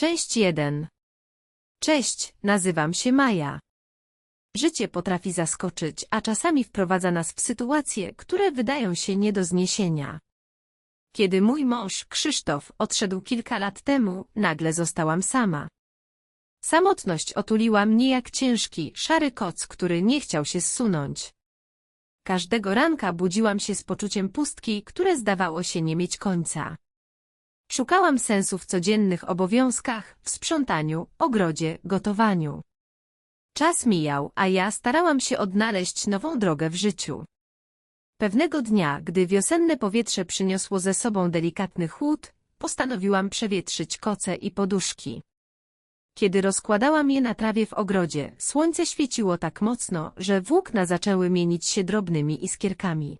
Część 1 Cześć, nazywam się Maja. Życie potrafi zaskoczyć, a czasami wprowadza nas w sytuacje, które wydają się nie do zniesienia. Kiedy mój mąż, Krzysztof, odszedł kilka lat temu, nagle zostałam sama. Samotność otuliła mnie jak ciężki, szary koc, który nie chciał się zsunąć. Każdego ranka budziłam się z poczuciem pustki, które zdawało się nie mieć końca. Szukałam sensu w codziennych obowiązkach, w sprzątaniu, ogrodzie, gotowaniu. Czas mijał, a ja starałam się odnaleźć nową drogę w życiu. Pewnego dnia, gdy wiosenne powietrze przyniosło ze sobą delikatny chłód, postanowiłam przewietrzyć koce i poduszki. Kiedy rozkładałam je na trawie w ogrodzie, słońce świeciło tak mocno, że włókna zaczęły mienić się drobnymi iskierkami.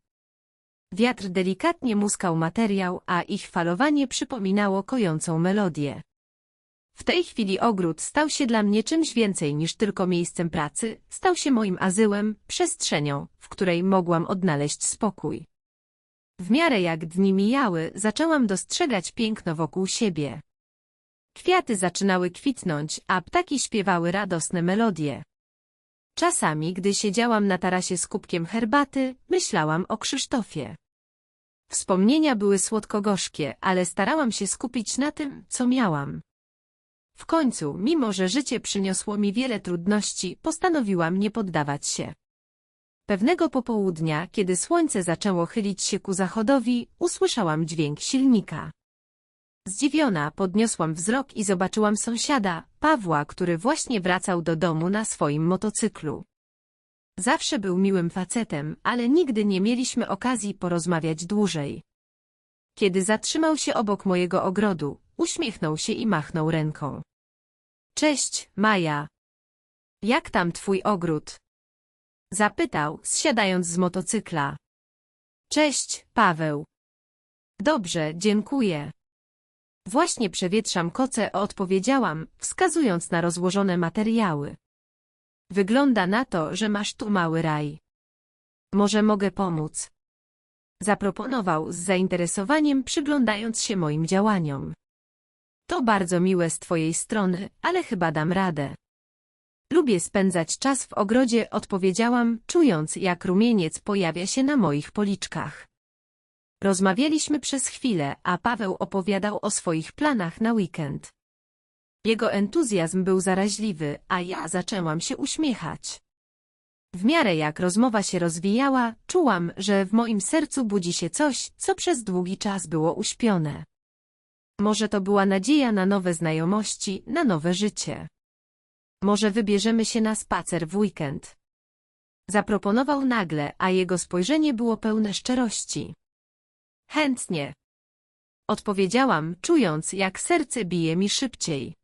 Wiatr delikatnie muskał materiał, a ich falowanie przypominało kojącą melodię. W tej chwili ogród stał się dla mnie czymś więcej niż tylko miejscem pracy, stał się moim azyłem, przestrzenią, w której mogłam odnaleźć spokój. W miarę jak dni mijały, zaczęłam dostrzegać piękno wokół siebie. Kwiaty zaczynały kwitnąć, a ptaki śpiewały radosne melodie. Czasami, gdy siedziałam na tarasie z kubkiem herbaty, myślałam o Krzysztofie. Wspomnienia były słodko-gorzkie, ale starałam się skupić na tym, co miałam. W końcu, mimo że życie przyniosło mi wiele trudności, postanowiłam nie poddawać się. Pewnego popołudnia, kiedy słońce zaczęło chylić się ku zachodowi, usłyszałam dźwięk silnika. Zdziwiona podniosłam wzrok i zobaczyłam sąsiada, Pawła, który właśnie wracał do domu na swoim motocyklu. Zawsze był miłym facetem, ale nigdy nie mieliśmy okazji porozmawiać dłużej. Kiedy zatrzymał się obok mojego ogrodu, uśmiechnął się i machnął ręką. Cześć, Maja. Jak tam twój ogród? Zapytał, zsiadając z motocykla. Cześć, Paweł. Dobrze, dziękuję. Właśnie przewietrzam koce, odpowiedziałam, wskazując na rozłożone materiały. Wygląda na to, że masz tu mały raj. Może mogę pomóc? Zaproponował z zainteresowaniem, przyglądając się moim działaniom. To bardzo miłe z twojej strony, ale chyba dam radę. Lubię spędzać czas w ogrodzie, odpowiedziałam, czując, jak rumieniec pojawia się na moich policzkach. Rozmawialiśmy przez chwilę, a Paweł opowiadał o swoich planach na weekend. Jego entuzjazm był zaraźliwy, a ja zaczęłam się uśmiechać. W miarę jak rozmowa się rozwijała, czułam, że w moim sercu budzi się coś, co przez długi czas było uśpione. Może to była nadzieja na nowe znajomości, na nowe życie. Może wybierzemy się na spacer w weekend. Zaproponował nagle, a jego spojrzenie było pełne szczerości. Chętnie. Odpowiedziałam, czując, jak serce bije mi szybciej.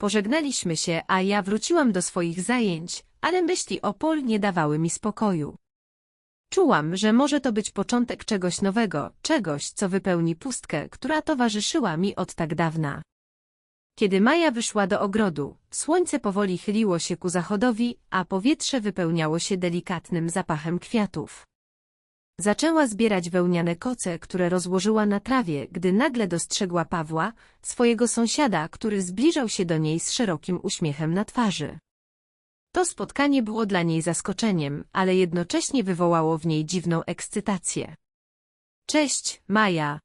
Pożegnaliśmy się, a ja wróciłam do swoich zajęć, ale myśli o Pol nie dawały mi spokoju. Czułam, że może to być początek czegoś nowego, czegoś, co wypełni pustkę, która towarzyszyła mi od tak dawna. Kiedy Maja wyszła do ogrodu, słońce powoli chyliło się ku zachodowi, a powietrze wypełniało się delikatnym zapachem kwiatów. Zaczęła zbierać wełniane koce, które rozłożyła na trawie, gdy nagle dostrzegła Pawła, swojego sąsiada, który zbliżał się do niej z szerokim uśmiechem na twarzy. To spotkanie było dla niej zaskoczeniem, ale jednocześnie wywołało w niej dziwną ekscytację. Cześć, Maja!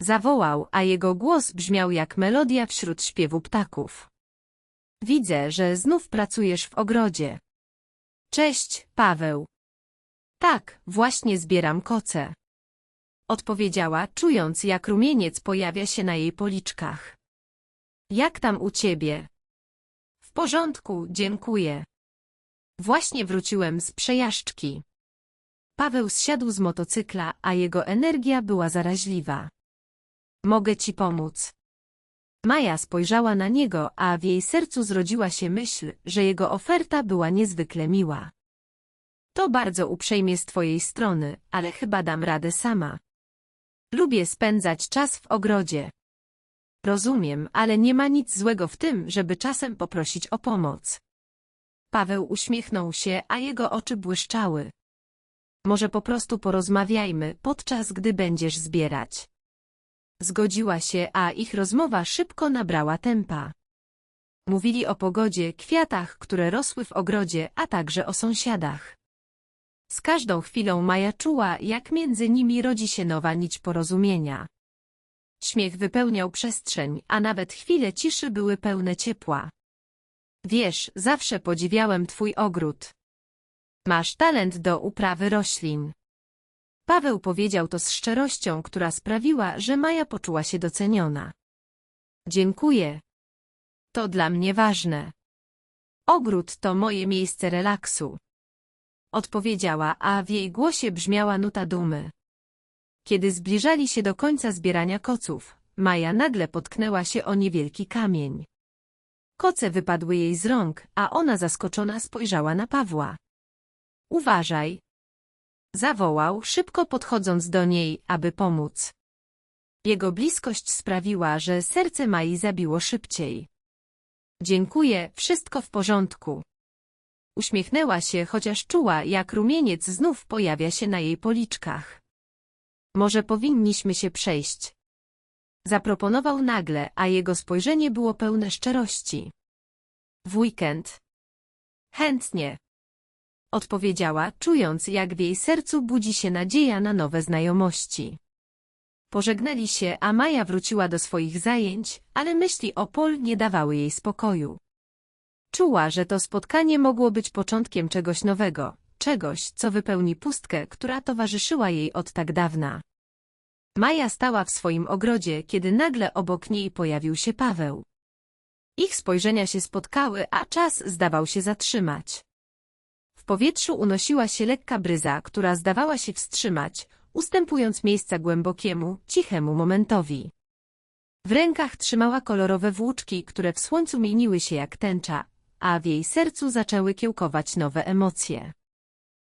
Zawołał, a jego głos brzmiał jak melodia wśród śpiewu ptaków. Widzę, że znów pracujesz w ogrodzie. Cześć, Paweł. Tak, właśnie zbieram koce. Odpowiedziała, czując jak rumieniec pojawia się na jej policzkach. Jak tam u ciebie? W porządku, dziękuję. Właśnie wróciłem z przejażdżki. Paweł zsiadł z motocykla, a jego energia była zaraźliwa. Mogę ci pomóc. Maja spojrzała na niego, a w jej sercu zrodziła się myśl, że jego oferta była niezwykle miła. To bardzo uprzejmie z twojej strony, ale chyba dam radę sama. Lubię spędzać czas w ogrodzie. Rozumiem, ale nie ma nic złego w tym, żeby czasem poprosić o pomoc. Paweł uśmiechnął się, a jego oczy błyszczały. Może po prostu porozmawiajmy, podczas gdy będziesz zbierać. Zgodziła się, a ich rozmowa szybko nabrała tempa. Mówili o pogodzie, kwiatach, które rosły w ogrodzie, a także o sąsiadach. Z każdą chwilą Maja czuła, jak między nimi rodzi się nowa nić porozumienia. Śmiech wypełniał przestrzeń, a nawet chwile ciszy były pełne ciepła. Wiesz, zawsze podziwiałem twój ogród. Masz talent do uprawy roślin. Paweł powiedział to z szczerością, która sprawiła, że Maja poczuła się doceniona. Dziękuję. To dla mnie ważne. Ogród to moje miejsce relaksu. Odpowiedziała, a w jej głosie brzmiała nuta dumy. Kiedy zbliżali się do końca zbierania koców, Maja nagle potknęła się o niewielki kamień. Koce wypadły jej z rąk, a ona zaskoczona spojrzała na Pawła. Uważaj! Zawołał, szybko podchodząc do niej, aby pomóc. Jego bliskość sprawiła, że serce Mai zabiło szybciej. Dziękuję, wszystko w porządku. Uśmiechnęła się, chociaż czuła, jak rumieniec znów pojawia się na jej policzkach. Może powinniśmy się przejść. Zaproponował nagle, a jego spojrzenie było pełne szczerości. W weekend. Chętnie. Odpowiedziała, czując, jak w jej sercu budzi się nadzieja na nowe znajomości. Pożegnali się, a Maja wróciła do swoich zajęć, ale myśli o Pol nie dawały jej spokoju. Czuła, że to spotkanie mogło być początkiem czegoś nowego, czegoś, co wypełni pustkę, która towarzyszyła jej od tak dawna. Maja stała w swoim ogrodzie, kiedy nagle obok niej pojawił się Paweł. Ich spojrzenia się spotkały, a czas zdawał się zatrzymać. W powietrzu unosiła się lekka bryza, która zdawała się wstrzymać, ustępując miejsca głębokiemu, cichemu momentowi. W rękach trzymała kolorowe włóczki, które w słońcu mieniły się jak tęcza, a w jej sercu zaczęły kiełkować nowe emocje.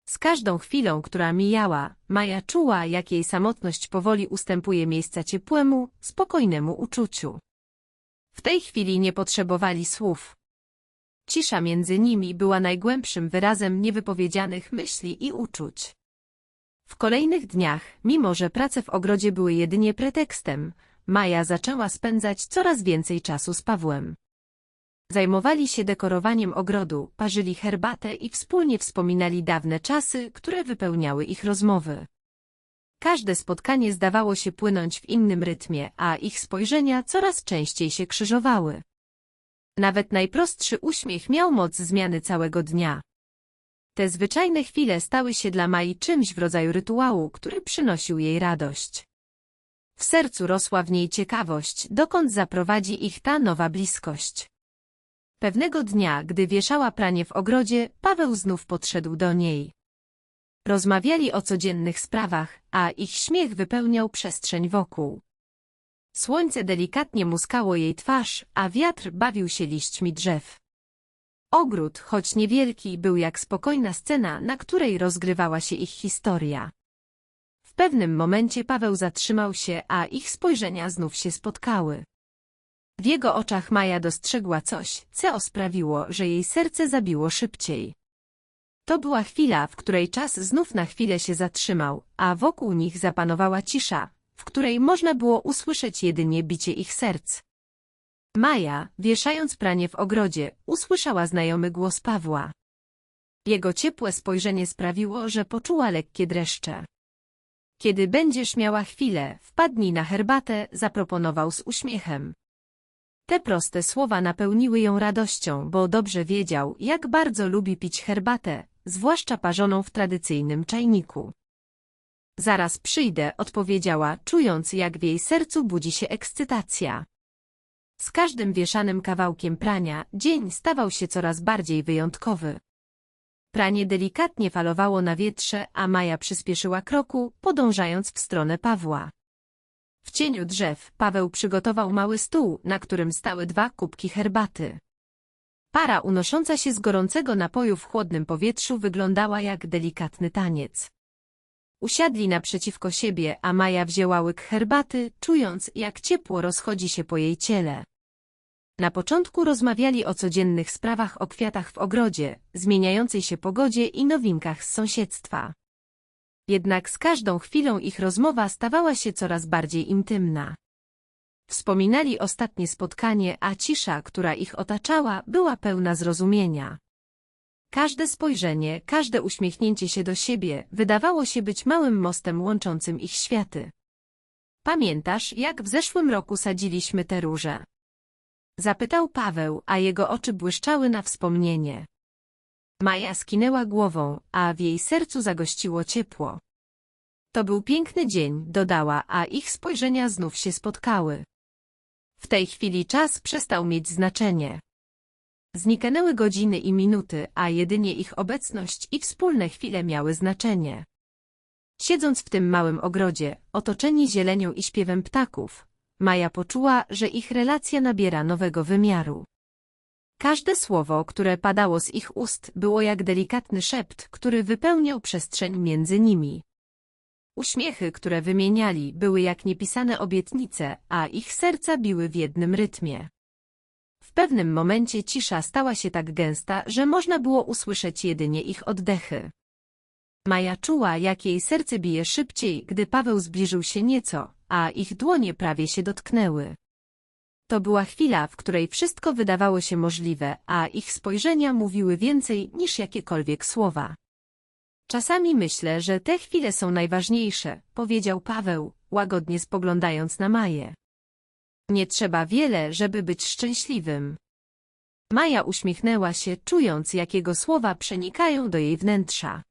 Z każdą chwilą, która mijała, Maja czuła, jak jej samotność powoli ustępuje miejsca ciepłemu, spokojnemu uczuciu. W tej chwili nie potrzebowali słów. Cisza między nimi była najgłębszym wyrazem niewypowiedzianych myśli i uczuć. W kolejnych dniach, mimo że prace w ogrodzie były jedynie pretekstem, Maja zaczęła spędzać coraz więcej czasu z Pawłem. Zajmowali się dekorowaniem ogrodu, parzyli herbatę i wspólnie wspominali dawne czasy, które wypełniały ich rozmowy. Każde spotkanie zdawało się płynąć w innym rytmie, a ich spojrzenia coraz częściej się krzyżowały. Nawet najprostszy uśmiech miał moc zmiany całego dnia. Te zwyczajne chwile stały się dla Mai czymś w rodzaju rytuału, który przynosił jej radość. W sercu rosła w niej ciekawość, dokąd zaprowadzi ich ta nowa bliskość. Pewnego dnia, gdy wieszała pranie w ogrodzie, Paweł znów podszedł do niej. Rozmawiali o codziennych sprawach, a ich śmiech wypełniał przestrzeń wokół. Słońce delikatnie muskało jej twarz, a wiatr bawił się liśćmi drzew. Ogród, choć niewielki, był jak spokojna scena, na której rozgrywała się ich historia. W pewnym momencie Paweł zatrzymał się, a ich spojrzenia znów się spotkały. W jego oczach Maja dostrzegła coś, co sprawiło, że jej serce zabiło szybciej. To była chwila, w której czas znów na chwilę się zatrzymał, a wokół nich zapanowała cisza, w której można było usłyszeć jedynie bicie ich serc. Maja, wieszając pranie w ogrodzie, usłyszała znajomy głos Pawła. Jego ciepłe spojrzenie sprawiło, że poczuła lekkie dreszcze. Kiedy będziesz miała chwilę, wpadnij na herbatę, zaproponował z uśmiechem. Te proste słowa napełniły ją radością, bo dobrze wiedział, jak bardzo lubi pić herbatę, zwłaszcza parzoną w tradycyjnym czajniku. Zaraz przyjdę, odpowiedziała, czując, jak w jej sercu budzi się ekscytacja. Z każdym wieszanym kawałkiem prania dzień stawał się coraz bardziej wyjątkowy. Pranie delikatnie falowało na wietrze, a Maja przyspieszyła kroku, podążając w stronę Pawła. W cieniu drzew Paweł przygotował mały stół, na którym stały dwa kubki herbaty. Para unosząca się z gorącego napoju w chłodnym powietrzu wyglądała jak delikatny taniec. Usiadli naprzeciwko siebie, a Maja wzięła łyk herbaty, czując, jak ciepło rozchodzi się po jej ciele. Na początku rozmawiali o codziennych sprawach o kwiatach w ogrodzie, zmieniającej się pogodzie i nowinkach z sąsiedztwa. Jednak z każdą chwilą ich rozmowa stawała się coraz bardziej intymna. Wspominali ostatnie spotkanie, a cisza, która ich otaczała, była pełna zrozumienia. Każde spojrzenie, każde uśmiechnięcie się do siebie wydawało się być małym mostem łączącym ich światy. Pamiętasz, jak w zeszłym roku sadziliśmy te róże? Zapytał Paweł, a jego oczy błyszczały na wspomnienie. Maja skinęła głową, a w jej sercu zagościło ciepło. To był piękny dzień, dodała, a ich spojrzenia znów się spotkały. W tej chwili czas przestał mieć znaczenie. Zniknęły godziny i minuty, a jedynie ich obecność i wspólne chwile miały znaczenie. Siedząc w tym małym ogrodzie, otoczeni zielenią i śpiewem ptaków, Maja poczuła, że ich relacja nabiera nowego wymiaru. Każde słowo, które padało z ich ust, było jak delikatny szept, który wypełniał przestrzeń między nimi. Uśmiechy, które wymieniali, były jak niepisane obietnice, a ich serca biły w jednym rytmie. W pewnym momencie cisza stała się tak gęsta, że można było usłyszeć jedynie ich oddechy. Maja czuła, jak jej serce bije szybciej, gdy Paweł zbliżył się nieco, a ich dłonie prawie się dotknęły. To była chwila, w której wszystko wydawało się możliwe, a ich spojrzenia mówiły więcej niż jakiekolwiek słowa. Czasami myślę, że te chwile są najważniejsze, powiedział Paweł, łagodnie spoglądając na Maję. Nie trzeba wiele, żeby być szczęśliwym. Maja uśmiechnęła się, czując, jak jego słowa przenikają do jej wnętrza.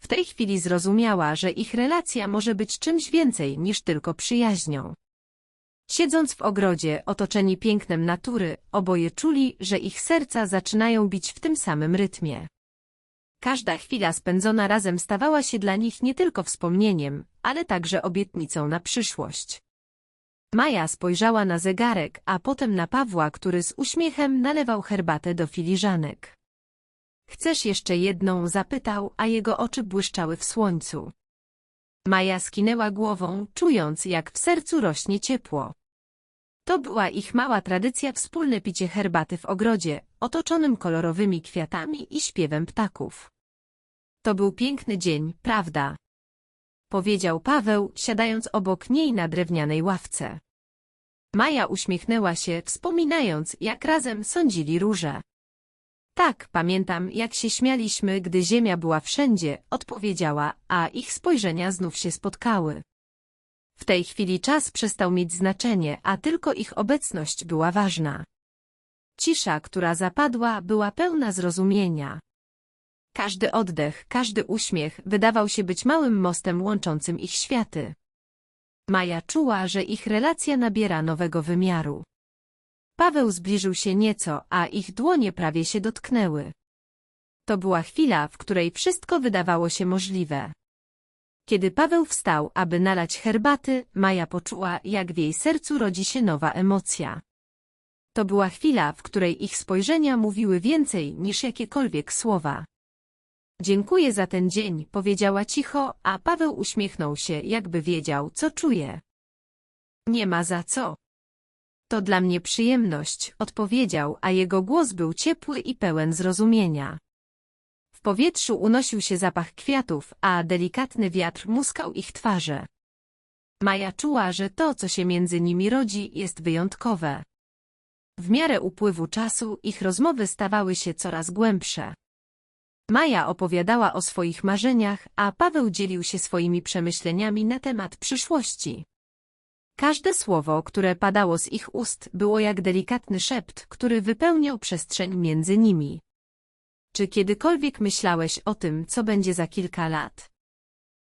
W tej chwili zrozumiała, że ich relacja może być czymś więcej niż tylko przyjaźnią. Siedząc w ogrodzie, otoczeni pięknem natury, oboje czuli, że ich serca zaczynają bić w tym samym rytmie. Każda chwila spędzona razem stawała się dla nich nie tylko wspomnieniem, ale także obietnicą na przyszłość. Maja spojrzała na zegarek, a potem na Pawła, który z uśmiechem nalewał herbatę do filiżanek. Chcesz jeszcze jedną? zapytał, a jego oczy błyszczały w słońcu. Maja skinęła głową, czując, jak w sercu rośnie ciepło. To była ich mała tradycja wspólne picie herbaty w ogrodzie, otoczonym kolorowymi kwiatami i śpiewem ptaków. To był piękny dzień, prawda? Powiedział Paweł, siadając obok niej na drewnianej ławce. Maja uśmiechnęła się, wspominając, jak razem sądzili róże. Tak, pamiętam, jak się śmialiśmy, gdy ziemia była wszędzie, odpowiedziała, a ich spojrzenia znów się spotkały. W tej chwili czas przestał mieć znaczenie, a tylko ich obecność była ważna. Cisza, która zapadła, była pełna zrozumienia. Każdy oddech, każdy uśmiech wydawał się być małym mostem łączącym ich światy. Maja czuła, że ich relacja nabiera nowego wymiaru. Paweł zbliżył się nieco, a ich dłonie prawie się dotknęły. To była chwila, w której wszystko wydawało się możliwe. Kiedy Paweł wstał, aby nalać herbaty, Maja poczuła, jak w jej sercu rodzi się nowa emocja. To była chwila, w której ich spojrzenia mówiły więcej niż jakiekolwiek słowa. Dziękuję za ten dzień, powiedziała cicho, a Paweł uśmiechnął się, jakby wiedział, co czuje. Nie ma za co. To dla mnie przyjemność, odpowiedział, a jego głos był ciepły i pełen zrozumienia. Powietrzu unosił się zapach kwiatów, a delikatny wiatr muskał ich twarze. Maja czuła, że to, co się między nimi rodzi, jest wyjątkowe. W miarę upływu czasu ich rozmowy stawały się coraz głębsze. Maja opowiadała o swoich marzeniach, a Paweł dzielił się swoimi przemyśleniami na temat przyszłości. Każde słowo, które padało z ich ust, było jak delikatny szept, który wypełniał przestrzeń między nimi. Czy kiedykolwiek myślałeś o tym, co będzie za kilka lat?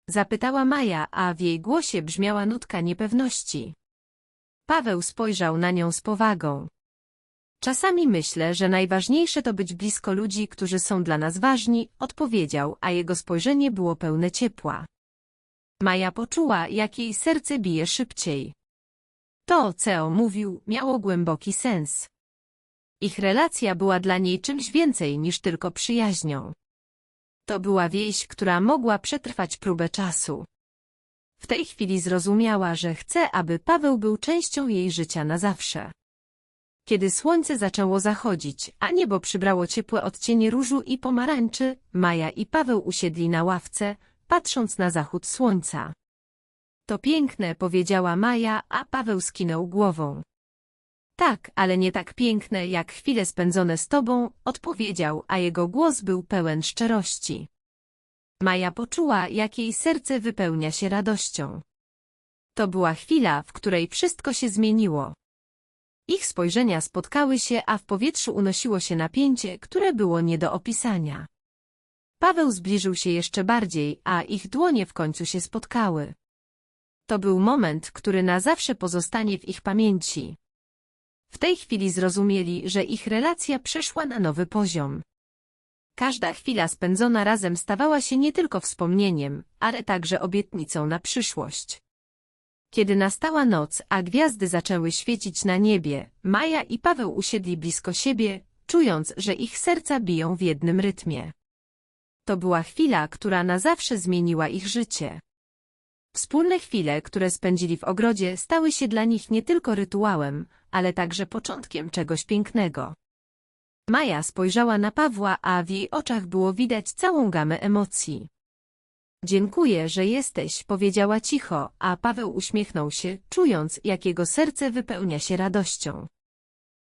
Zapytała Maja, a w jej głosie brzmiała nutka niepewności. Paweł spojrzał na nią z powagą. Czasami myślę, że najważniejsze to być blisko ludzi, którzy są dla nas ważni, odpowiedział, a jego spojrzenie było pełne ciepła. Maja poczuła, jak jej serce bije szybciej. To, co mówił, miało głęboki sens. Ich relacja była dla niej czymś więcej niż tylko przyjaźnią. To była wieś, która mogła przetrwać próbę czasu. W tej chwili zrozumiała, że chce, aby Paweł był częścią jej życia na zawsze. Kiedy słońce zaczęło zachodzić, a niebo przybrało ciepłe odcienie różu i pomarańczy, Maja i Paweł usiedli na ławce, patrząc na zachód słońca. To piękne, powiedziała Maja, a Paweł skinął głową. Tak, ale nie tak piękne jak chwile spędzone z tobą, odpowiedział, a jego głos był pełen szczerości. Maja poczuła, jak jej serce wypełnia się radością. To była chwila, w której wszystko się zmieniło. Ich spojrzenia spotkały się, a w powietrzu unosiło się napięcie, które było nie do opisania. Paweł zbliżył się jeszcze bardziej, a ich dłonie w końcu się spotkały. To był moment, który na zawsze pozostanie w ich pamięci. W tej chwili zrozumieli, że ich relacja przeszła na nowy poziom. Każda chwila spędzona razem stawała się nie tylko wspomnieniem, ale także obietnicą na przyszłość. Kiedy nastała noc, a gwiazdy zaczęły świecić na niebie, Maja i Paweł usiedli blisko siebie, czując, że ich serca biją w jednym rytmie. To była chwila, która na zawsze zmieniła ich życie. Wspólne chwile, które spędzili w ogrodzie, stały się dla nich nie tylko rytuałem, ale także początkiem czegoś pięknego. Maja spojrzała na Pawła, a w jej oczach było widać całą gamę emocji. Dziękuję, że jesteś, powiedziała cicho, a Paweł uśmiechnął się, czując, jak jego serce wypełnia się radością.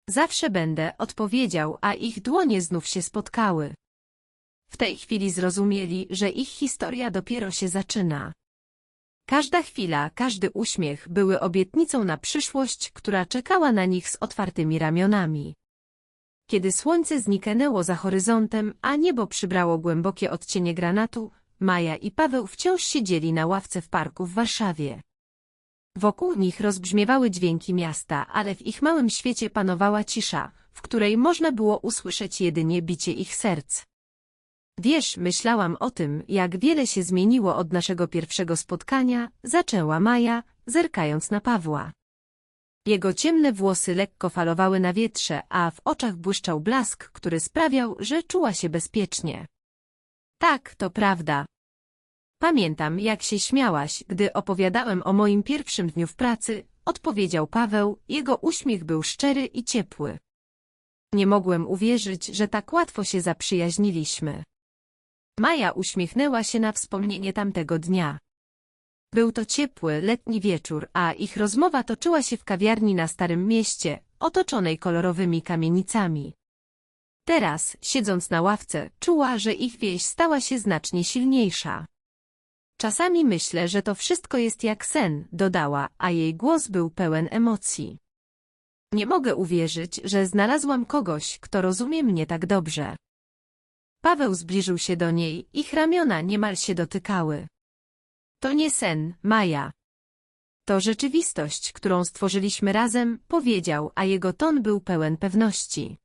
Zawsze będę, odpowiedział, a ich dłonie znów się spotkały. W tej chwili zrozumieli, że ich historia dopiero się zaczyna. Każda chwila, każdy uśmiech były obietnicą na przyszłość, która czekała na nich z otwartymi ramionami. Kiedy słońce zniknęło za horyzontem, a niebo przybrało głębokie odcienie granatu, Maja i Paweł wciąż siedzieli na ławce w parku w Warszawie. Wokół nich rozbrzmiewały dźwięki miasta, ale w ich małym świecie panowała cisza, w której można było usłyszeć jedynie bicie ich serc. Wiesz, myślałam o tym, jak wiele się zmieniło od naszego pierwszego spotkania, zaczęła Maja, zerkając na Pawła. Jego ciemne włosy lekko falowały na wietrze, a w oczach błyszczał blask, który sprawiał, że czuła się bezpiecznie. Tak, to prawda. Pamiętam, jak się śmiałaś, gdy opowiadałem o moim pierwszym dniu w pracy, odpowiedział Paweł, jego uśmiech był szczery i ciepły. Nie mogłem uwierzyć, że tak łatwo się zaprzyjaźniliśmy. Maja uśmiechnęła się na wspomnienie tamtego dnia. Był to ciepły, letni wieczór, a ich rozmowa toczyła się w kawiarni na Starym Mieście, otoczonej kolorowymi kamienicami. Teraz, siedząc na ławce, czuła, że ich wieś stała się znacznie silniejsza. Czasami myślę, że to wszystko jest jak sen, dodała, a jej głos był pełen emocji. Nie mogę uwierzyć, że znalazłam kogoś, kto rozumie mnie tak dobrze. Paweł zbliżył się do niej, ich ramiona niemal się dotykały. To nie sen, Maja. To rzeczywistość, którą stworzyliśmy razem, powiedział, a jego ton był pełen pewności.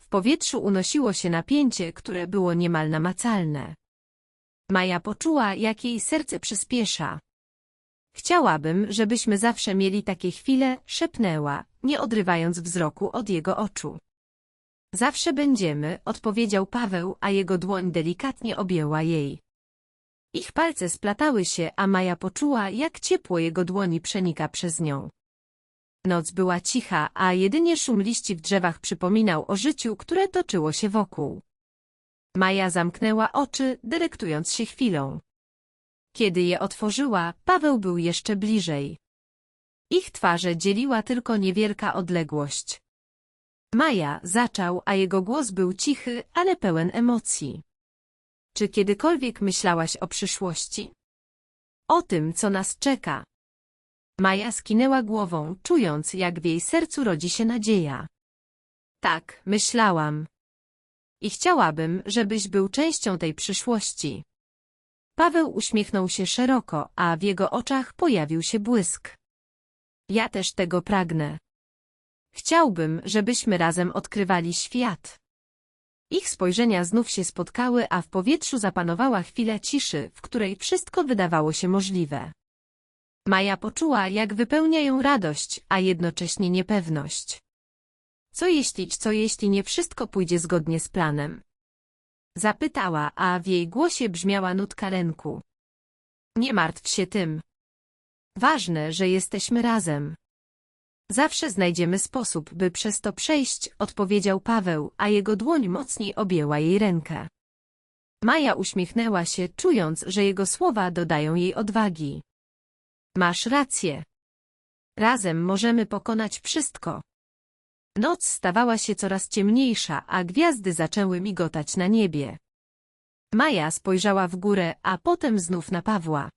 W powietrzu unosiło się napięcie, które było niemal namacalne. Maja poczuła, jak jej serce przyspiesza. Chciałabym, żebyśmy zawsze mieli takie chwile, szepnęła, nie odrywając wzroku od jego oczu. Zawsze będziemy, odpowiedział Paweł, a jego dłoń delikatnie objęła jej. Ich palce splatały się, a Maja poczuła, jak ciepło jego dłoni przenika przez nią. Noc była cicha, a jedynie szum liści w drzewach przypominał o życiu, które toczyło się wokół. Maja zamknęła oczy, dyrektując się chwilą. Kiedy je otworzyła, Paweł był jeszcze bliżej. Ich twarze dzieliła tylko niewielka odległość. Maja zaczął, a jego głos był cichy, ale pełen emocji. Czy kiedykolwiek myślałaś o przyszłości? O tym, co nas czeka. Maja skinęła głową, czując, jak w jej sercu rodzi się nadzieja. Tak, myślałam. I chciałabym, żebyś był częścią tej przyszłości. Paweł uśmiechnął się szeroko, a w jego oczach pojawił się błysk. Ja też tego pragnę. Chciałbym, żebyśmy razem odkrywali świat. Ich spojrzenia znów się spotkały, a w powietrzu zapanowała chwila ciszy, w której wszystko wydawało się możliwe. Maja poczuła, jak wypełnia ją radość, a jednocześnie niepewność. Co jeśli, co jeśli nie wszystko pójdzie zgodnie z planem? Zapytała, a w jej głosie brzmiała nutka lęku. Nie martw się tym. Ważne, że jesteśmy razem. Zawsze znajdziemy sposób, by przez to przejść, odpowiedział Paweł, a jego dłoń mocniej objęła jej rękę. Maja uśmiechnęła się, czując, że jego słowa dodają jej odwagi. Masz rację. Razem możemy pokonać wszystko. Noc stawała się coraz ciemniejsza, a gwiazdy zaczęły migotać na niebie. Maja spojrzała w górę, a potem znów na Pawła.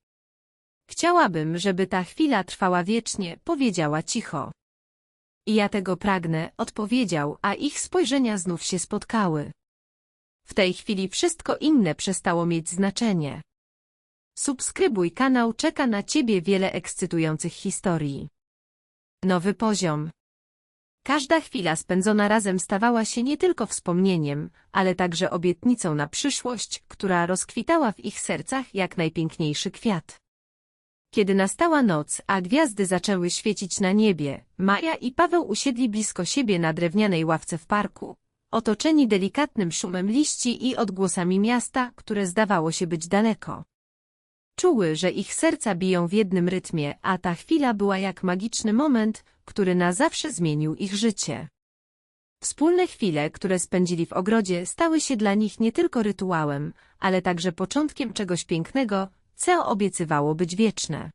Chciałabym, żeby ta chwila trwała wiecznie, powiedziała cicho. I ja tego pragnę, odpowiedział, a ich spojrzenia znów się spotkały. W tej chwili wszystko inne przestało mieć znaczenie. Subskrybuj kanał, czeka na Ciebie wiele ekscytujących historii. Nowy poziom. Każda chwila spędzona razem stawała się nie tylko wspomnieniem, ale także obietnicą na przyszłość, która rozkwitała w ich sercach jak najpiękniejszy kwiat. Kiedy nastała noc, a gwiazdy zaczęły świecić na niebie, Maja i Paweł usiedli blisko siebie na drewnianej ławce w parku, otoczeni delikatnym szumem liści i odgłosami miasta, które zdawało się być daleko. Czuły, że ich serca biją w jednym rytmie, a ta chwila była jak magiczny moment, który na zawsze zmienił ich życie. Wspólne chwile, które spędzili w ogrodzie, stały się dla nich nie tylko rytuałem, ale także początkiem czegoś pięknego, co obiecywało być wieczne.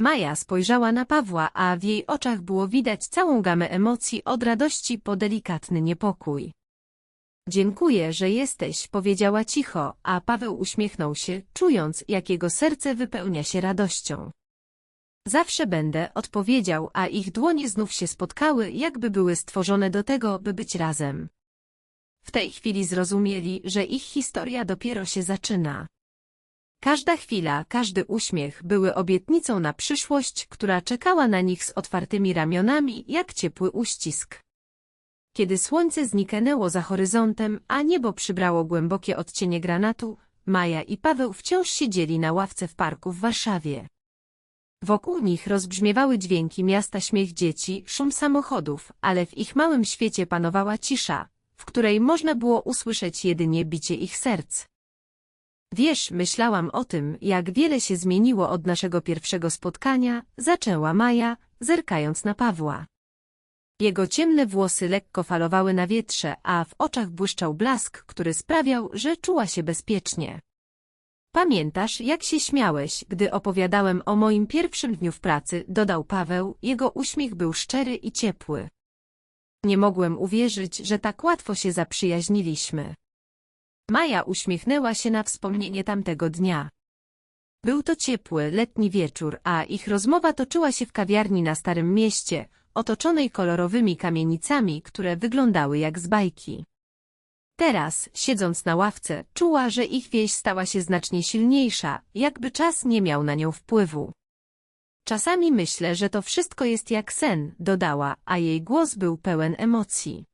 Maja spojrzała na Pawła, a w jej oczach było widać całą gamę emocji od radości po delikatny niepokój. Dziękuję, że jesteś, powiedziała cicho, a Paweł uśmiechnął się, czując, jak jego serce wypełnia się radością. Zawsze będę, odpowiedział, a ich dłonie znów się spotkały, jakby były stworzone do tego, by być razem. W tej chwili zrozumieli, że ich historia dopiero się zaczyna. Każda chwila, każdy uśmiech były obietnicą na przyszłość, która czekała na nich z otwartymi ramionami, jak ciepły uścisk. Kiedy słońce zniknęło za horyzontem, a niebo przybrało głębokie odcienie granatu, Maja i Paweł wciąż siedzieli na ławce w parku w Warszawie. Wokół nich rozbrzmiewały dźwięki miasta śmiech dzieci, szum samochodów, ale w ich małym świecie panowała cisza, w której można było usłyszeć jedynie bicie ich serc. Wiesz, myślałam o tym, jak wiele się zmieniło od naszego pierwszego spotkania, zaczęła Maja, zerkając na Pawła. Jego ciemne włosy lekko falowały na wietrze, a w oczach błyszczał blask, który sprawiał, że czuła się bezpiecznie. Pamiętasz, jak się śmiałeś, gdy opowiadałem o moim pierwszym dniu w pracy, dodał Paweł, jego uśmiech był szczery i ciepły. Nie mogłem uwierzyć, że tak łatwo się zaprzyjaźniliśmy. Maja uśmiechnęła się na wspomnienie tamtego dnia. Był to ciepły, letni wieczór, a ich rozmowa toczyła się w kawiarni na Starym Mieście, otoczonej kolorowymi kamienicami, które wyglądały jak z bajki. Teraz, siedząc na ławce, czuła, że ich wieś stała się znacznie silniejsza, jakby czas nie miał na nią wpływu. Czasami myślę, że to wszystko jest jak sen, dodała, a jej głos był pełen emocji.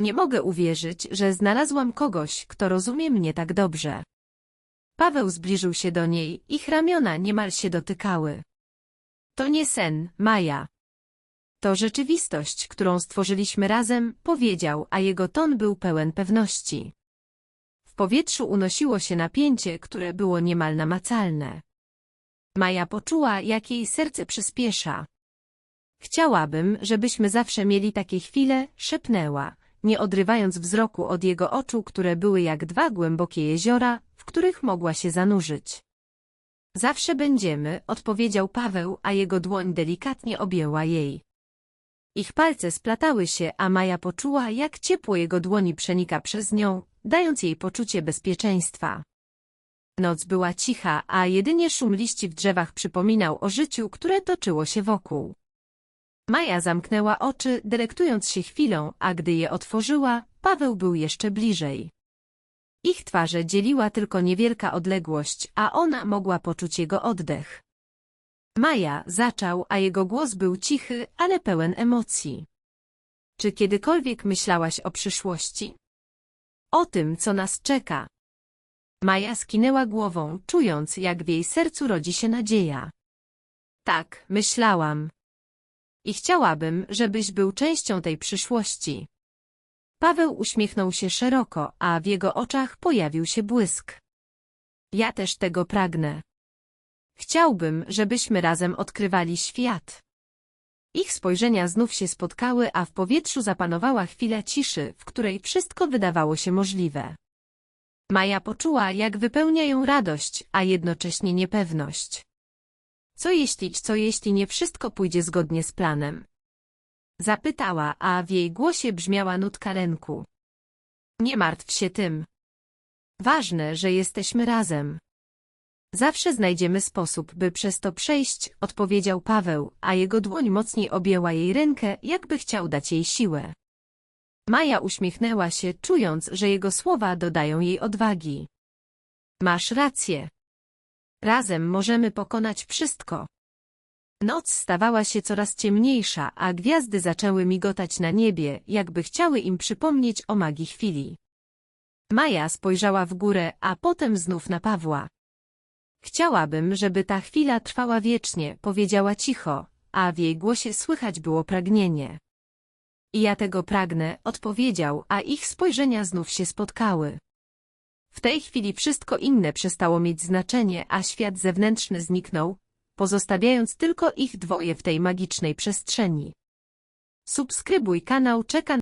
Nie mogę uwierzyć, że znalazłam kogoś, kto rozumie mnie tak dobrze. Paweł zbliżył się do niej, ich ramiona niemal się dotykały. To nie sen, Maja. To rzeczywistość, którą stworzyliśmy razem, powiedział, a jego ton był pełen pewności. W powietrzu unosiło się napięcie, które było niemal namacalne. Maja poczuła, jak jej serce przyspiesza. Chciałabym, żebyśmy zawsze mieli takie chwile, szepnęła, nie odrywając wzroku od jego oczu, które były jak dwa głębokie jeziora, w których mogła się zanurzyć. Zawsze będziemy, odpowiedział Paweł, a jego dłoń delikatnie objęła jej. Ich palce splatały się, a Maja poczuła, jak ciepło jego dłoni przenika przez nią, dając jej poczucie bezpieczeństwa. Noc była cicha, a jedynie szum liści w drzewach przypominał o życiu, które toczyło się wokół. Maja zamknęła oczy, delektując się chwilą, a gdy je otworzyła, Paweł był jeszcze bliżej. Ich twarze dzieliła tylko niewielka odległość, a ona mogła poczuć jego oddech. Maja zaczął, a jego głos był cichy, ale pełen emocji. Czy kiedykolwiek myślałaś o przyszłości? O tym, co nas czeka. Maja skinęła głową, czując, jak w jej sercu rodzi się nadzieja. Tak, myślałam. I chciałabym, żebyś był częścią tej przyszłości. Paweł uśmiechnął się szeroko, a w jego oczach pojawił się błysk. Ja też tego pragnę. Chciałbym, żebyśmy razem odkrywali świat. Ich spojrzenia znów się spotkały, a w powietrzu zapanowała chwila ciszy, w której wszystko wydawało się możliwe. Maja poczuła, jak wypełnia ją radość, a jednocześnie niepewność. Co jeśli, co jeśli nie wszystko pójdzie zgodnie z planem? Zapytała, a w jej głosie brzmiała nutka lęku. Nie martw się tym. Ważne, że jesteśmy razem. Zawsze znajdziemy sposób, by przez to przejść, odpowiedział Paweł, a jego dłoń mocniej objęła jej rękę, jakby chciał dać jej siłę. Maja uśmiechnęła się, czując, że jego słowa dodają jej odwagi. Masz rację. Razem możemy pokonać wszystko. Noc stawała się coraz ciemniejsza, a gwiazdy zaczęły migotać na niebie, jakby chciały im przypomnieć o magii chwili. Maja spojrzała w górę, a potem znów na Pawła. Chciałabym, żeby ta chwila trwała wiecznie, powiedziała cicho, a w jej głosie słychać było pragnienie. I ja tego pragnę, odpowiedział, a ich spojrzenia znów się spotkały. W tej chwili wszystko inne przestało mieć znaczenie, a świat zewnętrzny zniknął, pozostawiając tylko ich dwoje w tej magicznej przestrzeni. Subskrybuj kanał, czeka